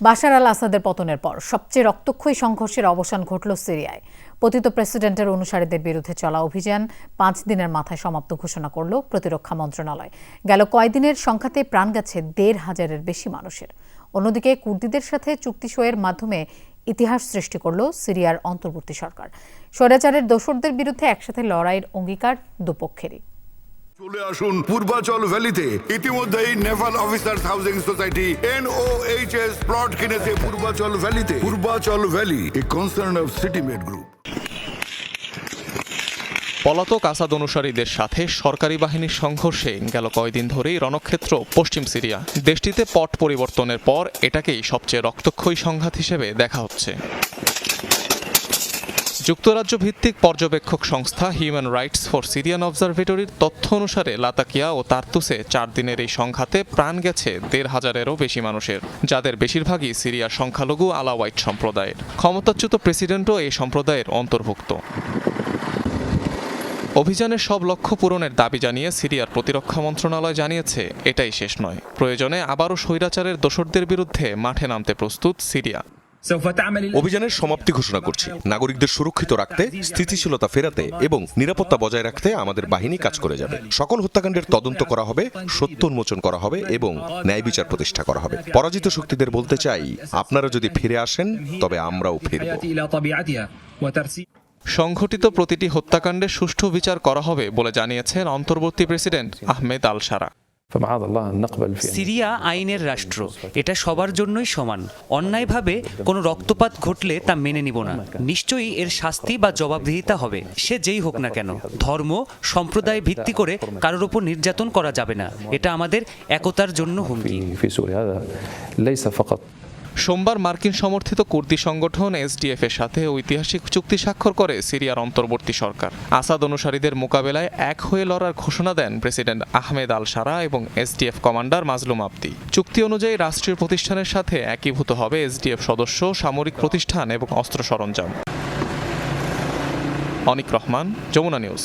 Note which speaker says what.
Speaker 1: বাশার আল আসাদের পতনের পর সবচেয়ে রক্তক্ষয়ী সংঘর্ষের অবসান ঘটল সিরিয়ায়। পতিত প্রেসিডেন্টের অনুসারীদের বিরুদ্ধে চলা অভিযান পাঁচ দিনের মাথায় সমাপ্ত ঘোষণা করল প্রতিরক্ষা মন্ত্রণালয়। গেল কয়দিনের সংখ্যাতে প্রাণ গেছে দেড় হাজারের বেশি মানুষের। অন্যদিকে কুর্দিদের সাথে চুক্তি সইয়ের মাধ্যমে ইতিহাস সৃষ্টি করল সিরিয়ার অন্তর্বর্তী সরকার। স্বৈরাচারের দোসরদের বিরুদ্ধে একসাথে লড়াইয়ের অঙ্গীকার দুপক্ষেরই।
Speaker 2: চলে আসুন পূর্বাচল ভ্যালিতে। ইতিমধ্যেই naval officer housing society NOHS plot কিনেছে Purbachal ভ্যালিতে। Purbachal valley a concern of city made group
Speaker 3: পলাতক আসাদ অনুসারীদের সাথে সরকারি বাহিনীর সংঘর্ষে গেল কয়দিন ধরেই রণক্ষেত্র পশ্চিম সিরিয়া। দেশটিতে পট পরিবর্তনের পর এটাকেই সবচেয়ে রক্তক্ষয়ী সংঘাত হিসেবে দেখা হচ্ছে। যুক্তরাজ্য ভিত্তিক পর্যবেক্ষক সংস্থা হিউম্যান রাইটস ফর সিরিয়ান অবজারভেটরির তথ্য অনুসারে লাতাকিয়া ও তার্তুসে চার দিনের এই সংঘাতে প্রাণ গেছে দেড় হাজারেরও বেশি মানুষের, যাদের বেশিরভাগই সিরিয়ার সংখ্যালঘু আলাওয়াইট সম্প্রদায়ের। ক্ষমতাচ্যুত প্রেসিডেন্টও এই সম্প্রদায়ের অন্তর্ভুক্ত। অভিযানের সব লক্ষ্য পূরণের দাবি জানিয়ে সিরিয়ার প্রতিরক্ষা মন্ত্রণালয় জানিয়েছে, এটাই শেষ নয়। প্রয়োজনে আবারও স্বৈরাচারের দোসরদের বিরুদ্ধে মাঠে নামতে প্রস্তুত সিরিয়া।
Speaker 4: অভিযানের সমাপ্তি ঘোষণা করছি। নাগরিকদের সুরক্ষিত রাখতে স্থিতিশীলতা ফেরাতে এবং নিরাপত্তা বজায় রাখতে আমাদের বাহিনী কাজ করে যাবে। সকল হত্যাকাণ্ডের তদন্ত করা হবে সত্য উন্মোচন করা হবে এবং ন্যায় বিচার প্রতিষ্ঠা করা হবে। পরাজিত শক্তিদের বলতে চাই আপনারা যদি ফিরে আসেন তবে আমরাও ফিরব।
Speaker 3: সংঘটিত প্রতিটি হত্যাকাণ্ডের সুষ্ঠু বিচার করা হবে বলে জানিয়েছেন অন্তর্বর্তী president Ahmed al Sharaa
Speaker 5: Syria আইনের রাষ্ট্র এটা সবার জন্যই সমান। অন্যায়ভাবে কোনো রক্তপাত ঘটলে তা মেনে নিব না। নিশ্চয়ই এর শাস্তি বা জবাবদিহিতা হবে। সে যেই হোক না কেন ধর্ম সম্প্রদায় ভিত্তি করে কারোর ওপর নির্যাতন করা যাবে না। এটা আমাদের একতার জন্য হুমকি।
Speaker 3: সোমবার মার্কিন সমর্থিত কুর্দি সংগঠন এসডিএফ এর সাথে ঐতিহাসিক চুক্তি স্বাক্ষর করে সিরিয়ার অন্তর্বর্তী সরকার। আসাদ অনুসারীদের মোকাবেলায় এক হয়ে লড়ার ঘোষণা দেন প্রেসিডেন্ট আহমেদ আল সারা এবং এসডিএফ কমান্ডার মাজলুম আবদি। চুক্তি অনুযায়ী রাষ্ট্রীয় প্রতিষ্ঠানের সাথে একীভূত হবে এসডিএফ সদস্য, সামরিক প্রতিষ্ঠান এবং অস্ত্র সরঞ্জাম। অনিক রহমান, যমুনা নিউজ।